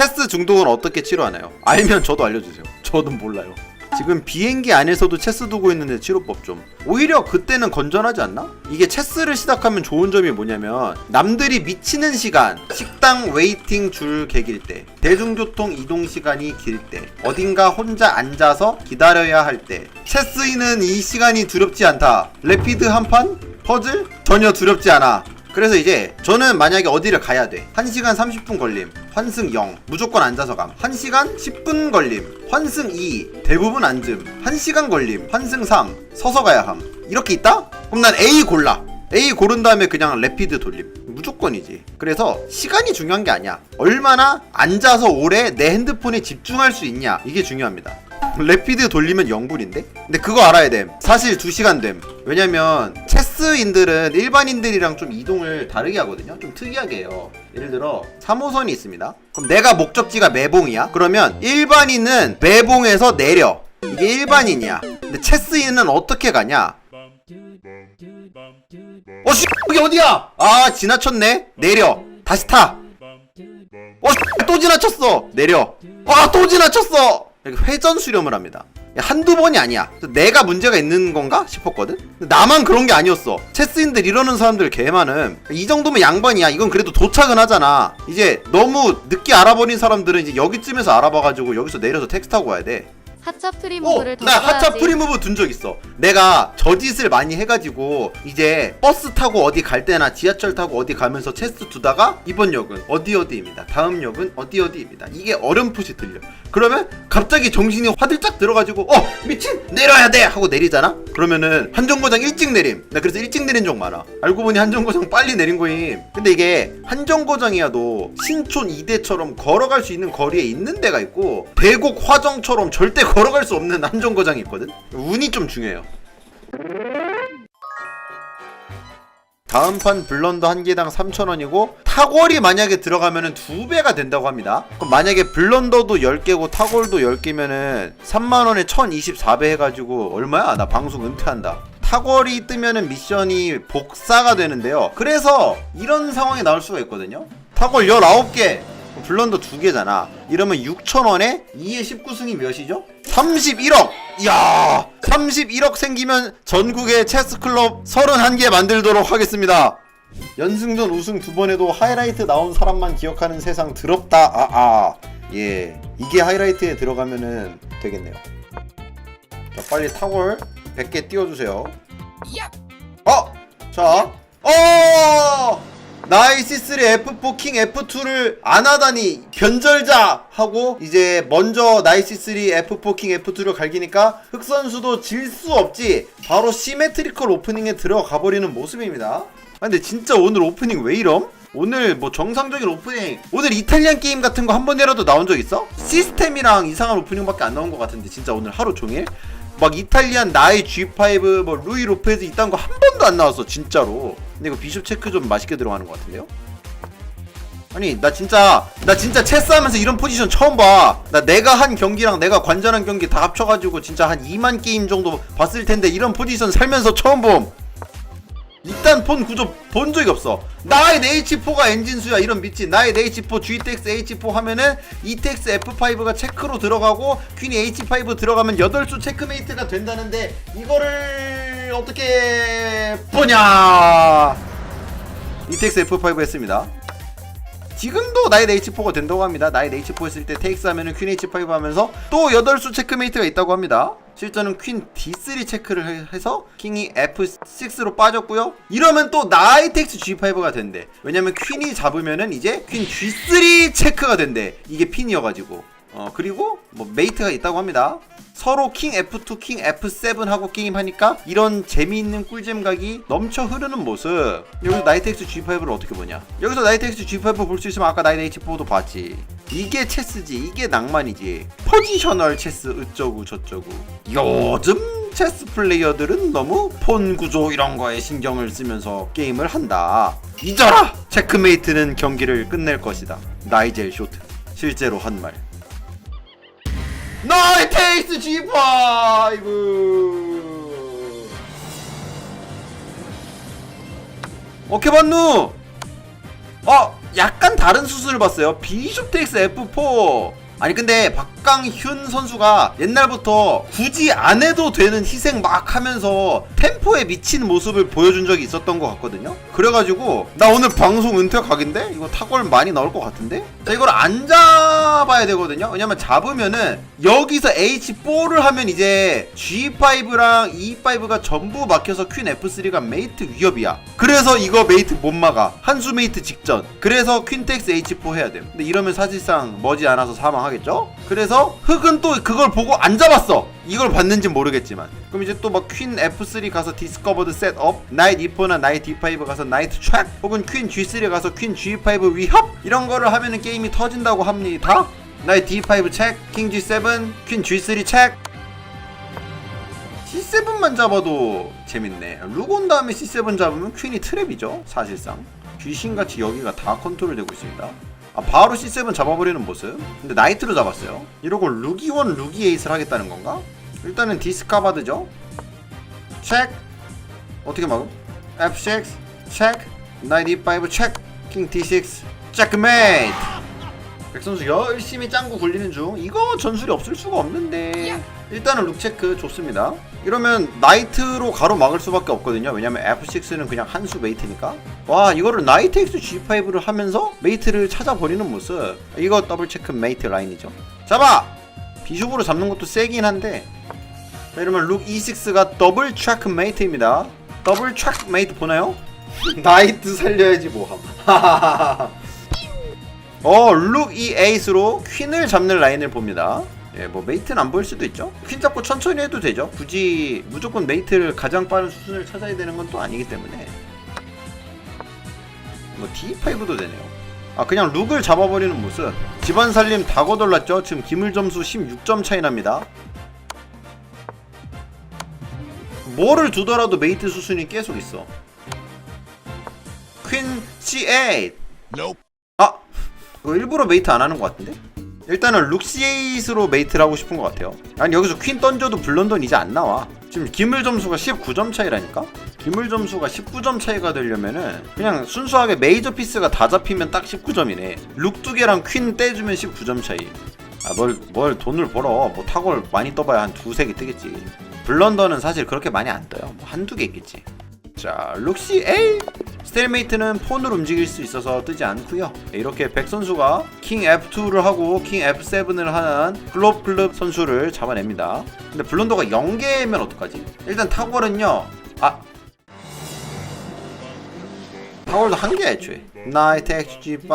체스 중독은 어떻게 치료하나요? 알면 저도 알려주세요. 저도 몰라요. 지금 비행기 안에서도 체스 두고 있는데 치료법 좀. 오히려 그때는 건전하지 않나? 이게 체스를 시작하면 좋은 점이 뭐냐면 남들이 미치는 시간, 식당 웨이팅 줄 개길 때, 대중교통 이동 시간이 길 때, 어딘가 혼자 앉아서 기다려야 할 때, 체스인은 이 시간이 두렵지 않다. 레피드 한 판? 퍼즐? 전혀 두렵지 않아. 그래서 이제 저는 만약에 어디를 가야 돼 1시간 30분 걸림 환승 0 무조건 앉아서 감. 1시간 10분 걸림. 환승 2 대부분 앉음. 1시간 걸림. 환승 3 서서 가야 함. 이렇게 있다? 그럼 난 A 골라. A 고른 다음에 그냥 레피드 돌림. 무조건이지. 그래서 시간이 중요한 게 아니야. 얼마나 앉아서 오래 내 핸드폰에 집중할 수 있냐. 이게 중요합니다 레피드 돌리면 0불인데? 근데 그거 알아야 됨. 사실 2시간 됨. 왜냐면 체스인들은 일반인들이랑 좀 이동을 다르게 하거든요. 좀 특이하게 해요. 예를 들어 3호선이 있습니다. 그럼 내가 목적지가 매봉이야? 그러면 일반인은 매봉에서 내려. 이게 일반인이야. 근데 체스인은 어떻게 가냐? 어, 씨, 여기 어디야? 아, 지나쳤네? 내려. 다시 타. 어, 씨, 또 지나쳤어. 내려. 아, 또 지나쳤어. 회전 수렴을 합니다. 한두 번이 아니야. 내가 문제가 있는 건가 싶었거든? 나만 그런 게 아니었어. 체스인들 이러는 사람들 개 많음. 이 정도면 양반이야. 이건 그래도 도착은 하잖아. 이제 너무 늦게 알아버린 사람들은 이제 여기쯤에서 알아봐가지고 여기서 내려서 택시 타고 와야 돼. 하차 어, 프리무브를 더나 하차. 프리무브 둔 적 있어. 내가 저짓을 많이 해가지고 이제 버스 타고 어디 갈 때나 지하철 타고 어디 가면서 체스 두다가 이번 역은 어디 어디입니다. 다음 역은 어디 어디입니다. 이게 어렴풋이 들려. 그러면 갑자기 정신이 화들짝 들어가지고 어 미친 내려야 돼 하고 내리잖아. 그러면은 한정거장 일찍 내림. 나 그래서 일찍 내린 적 많아. 알고 보니 한정거장 빨리 내린 거임. 근데 이게 한정거장이야도 신촌 이대처럼 걸어갈 수 있는 거리에 있는 데가 있고 대곡 화정처럼 절대 걸어갈 수 없는 한정거장이 있거든. 운이 좀 중요해요. 다음 판 블런더 한 개당 3,000원이고 타골이 만약에 들어가면은 두 배가 된다고 합니다. 그럼 만약에 블런더도 10개고 타골도 10개면은 3만 원에 1,024배 해 가지고 얼마야? 나 방송 은퇴한다. 타골이 뜨면은 미션이 복사가 되는데요. 그래서 이런 상황이 나올 수가 있거든요. 타골 19개, 블런더 2개잖아. 이러면 6,000원에 2에 19승이 몇이죠? 31억! 이야! 31억 생기면 전국의 체스클럽 31개 만들도록 하겠습니다. 연승전 우승 두번 해도 하이라이트 나온 사람만 기억하는 세상 더럽다. 아, 아. 예. 이게 하이라이트에 들어가면은 되겠네요. 자, 빨리 타골 100개 띄워주세요. 어! 자. 어! 나이시스의 F4 킹 F2를 안 하다니 변절자 하고 이제 먼저 나이시3 F4 킹 F2를 갈기니까 흑선수도 질 수 없지 바로 시메트리컬 오프닝에 들어가 버리는 모습입니다 아, 근데 진짜 오늘 오프닝 왜 이럼? 오늘 뭐 정상적인 오프닝 오늘 이탈리안 게임 같은 거 한 번이라도 나온 적 있어? 시스템이랑 이상한 오프닝밖에 안 나온 것 같은데 진짜 오늘 하루 종일 막 이탈리안 나이 G5 뭐 루이 로페즈 이딴 거 한 번도 안 나왔어 진짜로. 근데 이거 비숍 체크 좀 맛있게 들어가는 것 같은데요? 아니 나 진짜 나 진짜 체스하면서 이런 포지션 처음 봐 나 내가 한 경기랑 내가 관전한 경기 다 합쳐가지고 진짜 한 2만 게임 정도 봤을 텐데 이런 포지션 살면서 처음 봄 일단 폰 구조 본 적이 없어. 나의 H4가 엔진수야 이런 미친. 나의 H4 GTX H4 하면은 ETX F5가 체크로 들어가고 퀸이 H5 들어가면 8수 체크메이트가 된다는데 이거를 어떻게 보냐? ETX F5 했습니다. 지금도 나의 H4가 된다고 합니다. 나의 H4 했을 때 TX 하면은 퀸 H5 하면서 또 8수 체크메이트가 있다고 합니다. 실전은 퀸 D3 체크를 해- 해서 킹이 F6로 빠졌고요. 이러면 또 TX G5가 된대. 왜냐면 퀸이 잡으면은 이제 퀸 G3 체크가 된대. 이게 핀이어가지고. 어 그리고 뭐 메이트가 있다고 합니다. 서로 킹 F2, 킹 F7 하고 게임하니까 이런 재미있는 꿀잼 각이 넘쳐 흐르는 모습. 여기서 나이트X G5를 어떻게 보냐? 여기서 나이트X G5 볼 수 있으면 아까 나이트 H4도 봤지. 이게 체스지, 이게 낭만이지. 포지셔널 체스 어쩌고 저쩌고. 요즘 체스 플레이어들은 너무 폰 구조 이런 거에 신경을 쓰면서 게임을 한다. 잊어라! 체크메이트는 경기를 끝낼 것이다. 나이젤 쇼트. 실제로 한 말. 나이테이스 G5 어케 봤누 아 약간 다른 수순을 봤어요. 비숍 텍스 F4. 아니 근데 박 강윤 선수가 옛날부터 굳이 안 해도 되는 희생 막 하면서 템포에 미친 모습을 보여준 적이 있었던 것 같거든요. 그래가지고 나 오늘 방송 은퇴 각인데 이거 타골 많이 나올 것 같은데? 자 이걸 안 잡아야 되거든요. 왜냐면 잡으면은 여기서 H4를 하면 이제 G5랑 E5가 전부 막혀서 퀸 F3가 메이트 위협이야. 그래서 이거 메이트 못 막아. 한수 메이트 직전. 그래서 퀸텍스 H4 해야 돼. 근데 이러면 사실상 머지 않아서 사망하겠죠? 그래서 흑은 또 그걸 보고 안 잡았어. 이걸 봤는지 모르겠지만. 그럼 이제 또 막 퀸 F3 가서 디스커버드 셋업, 나이트 E4나 나이트 D5 가서 나이트 트랙, 혹은 퀸 G3 가서 퀸 G5 위협 이런 거를 하면은 게임이 터진다고 합니다. 나이트 D5 체크, 킹 G7, 퀸 G3 체크. C7만 잡아도 재밌네. 루곤 다음에 C7 잡으면 퀸이 트랩이죠. 사실상. 귀신같이 여기가 다 컨트롤 되고 있습니다. 아, 바로 C7 잡아버리는 모습. 근데 나이트로 잡았어요. 이러고 루기원 루기 에이스를 하겠다는 건가? 일단은 디스카바드죠. 체크. 어떻게 막음? F6 체크. 나이트 E5 체크. 킹 D6 체크메이트. 백 선수 열심히 짱구 굴리는 중. 이거 전술이 없을 수가 없는데. 일단은 룩 체크 좋습니다. 이러면 나이트로 가로 막을 수밖에 없거든요. 왜냐면 F6는 그냥 한 수 메이트니까. 와 이거를 나이트 X G5를 하면서 메이트를 찾아버리는 모습. 이거 더블 체크 메이트 라인이죠. 잡아. 비숍으로 잡는 것도 세긴 한데. 자, 이러면 룩 E6가 더블 트랙 메이트입니다. 더블 트랙 메이트 보나요? 나이트 살려야지 뭐함. 어, 룩이 에이스로 퀸을 잡는 라인을 봅니다. 예, 뭐 메이트는 안 보일 수도 있죠. 퀸 잡고 천천히 해도 되죠. 굳이 무조건 메이트를 가장 빠른 수순을 찾아야 되는 건 또 아니기 때문에. 뭐 D5도 되네요. 아, 그냥 룩을 잡아버리는 모습. 집안 살림 다 거덜났죠. 지금 기물 점수 16점 차이 납니다. 뭐를 두더라도 메이트 수순이 계속 있어. 퀸 C8. 아, 이거 일부러 메이트 안 하는 것 같은데? 일단은 룩시에이스로 메이트를 하고 싶은 것 같아요. 아니 여기서 퀸 던져도 블런던 이제 안 나와. 지금 기물 점수가 19점 차이라니까? 기물 점수가 19점 차이가 되려면은 그냥 순수하게 메이저 피스가 다 잡히면 딱 19점이네. 룩 두 개랑 퀸 떼주면 19점 차이. 아, 뭘, 뭘 돈을 벌어. 뭐 타골 많이 떠봐야 한 두세 개 뜨겠지. 블런더는 사실 그렇게 많이 안 떠요. 뭐 한두 개 있겠지. 자, 룩시 A! 스텔메이트는 폰으로 움직일 수 있어서 뜨지 않고요. 이렇게 백 선수가 킹 F2를 하고 킹 F7을 하는 글롭 클럽 선수를 잡아냅니다. 근데 블런더가 0개면 어떡하지? 일단 타골은요. 아 타월도 한 개야 애초에 나이트 XG5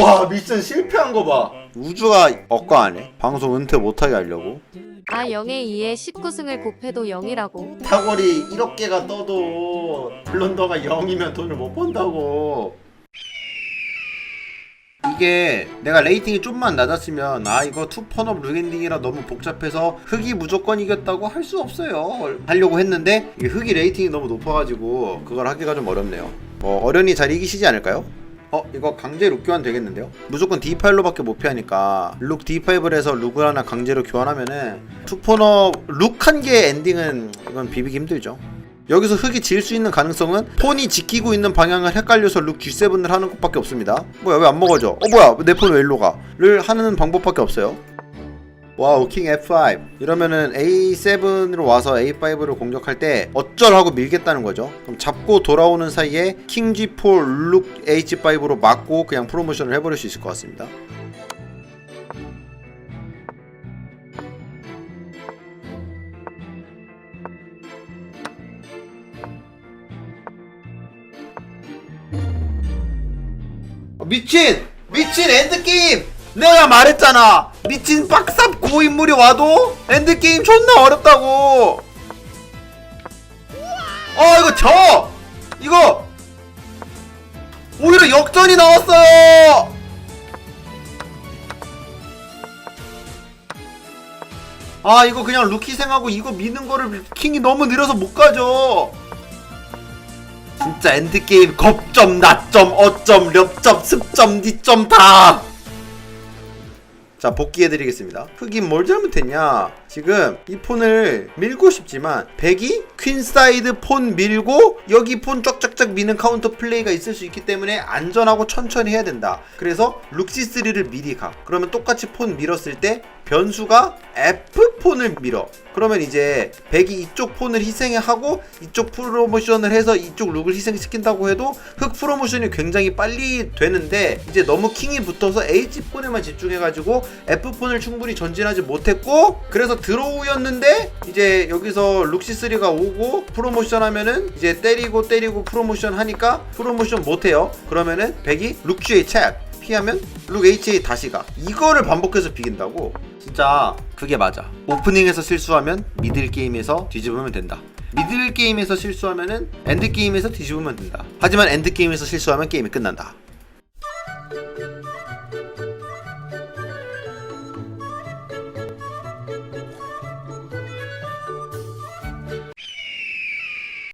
와 미션 실패한 거 봐. 우주가 억까하네. 방송 은퇴 못하게 하려고. 아 0에 2에 19승을 곱해도 0이라고. 타월이 1억 개가 떠도 블런더가 0이면 돈을 못 번다고. 이게 내가 레이팅이 좀만 낮았으면 아 이거 투펀업 루겐딩이라 너무 복잡해서 흑이 무조건 이겼다고 할 수 없어요. 하려고 했는데 이게 흑이 레이팅이 너무 높아가지고 그걸 하기가 좀 어렵네요 뭐 어련히 잘 이기시지 않을까요? 어 이거 강제 룩 교환 되겠는데요? 무조건 D5로밖에 못 피하니까 룩 D5를 해서 룩을 하나 강제로 교환하면은 투포너 룩 한 개의 엔딩은 이건 비비기 힘들죠 여기서 흑이 질수 있는 가능성은 폰이 지키고 있는 방향을 헷갈려서 룩 G7을 하는 것밖에 없습니다 뭐야 왜 안 먹어져 어 뭐야 내 폰 왜 일로 가? 를 하는 방법밖에 없어요 와우 킹 F5 이러면은 A7으로 와서 A5를 공격할 때 어쩔하고 밀겠다는 거죠 그럼 잡고 돌아오는 사이에 킹 G4 룩 H5로 막고 그냥 프로모션을 해버릴 수 있을 것 같습니다 어, 미친! 미친 엔드게임! 내가 말했잖아! 미친 빡삽 고인물이 와도 엔드게임 존나 어렵다고! 어 이거 져! 이거! 오히려 역전이 나왔어요! 아 이거 그냥 루키생하고 이거 미는 거를 킹이 너무 느려서 못 가죠 진짜 엔드게임 겁점 나점 어점 렵점 습점 니점 다. 자 복귀해드리겠습니다. 흑인 뭘 잘못했냐? 지금 이 폰을 밀고 싶지만 백이 퀸사이드 폰 밀고 여기 폰 쫙쫙쫙 짝짝짝 미는 카운터 플레이가 있을 수 있기 때문에 안전하고 천천히 해야 된다. 그래서 룩시3를 미리 가. 그러면 똑같이 폰 밀었을 때 변수가 F폰을 밀어. 그러면 이제 백이 이쪽 폰을 희생하고 이쪽 프로모션을 해서 이쪽 룩을 희생시킨다고 해도 흑 프로모션이 굉장히 빨리 되는데 이제 너무 킹이 붙어서 H폰에만 집중해가지고 F폰을 충분히 전진하지 못했고 그래서 드로우였는데 이제 여기서 룩시3가 오고 프로모션 하면은 이제 때리고 때리고 프로모션 하니까 프로모션 못해요. 그러면은 백이 룩GA 책 피하면 룩 HA 다시 가. 이거를 반복해서 비긴다고. 진짜 그게 맞아. 오프닝에서 실수하면 미들 게임에서 뒤집으면 된다. 미들 게임에서 실수하면은 엔드 게임에서 뒤집으면 된다. 하지만 엔드 게임에서 실수하면 게임이 끝난다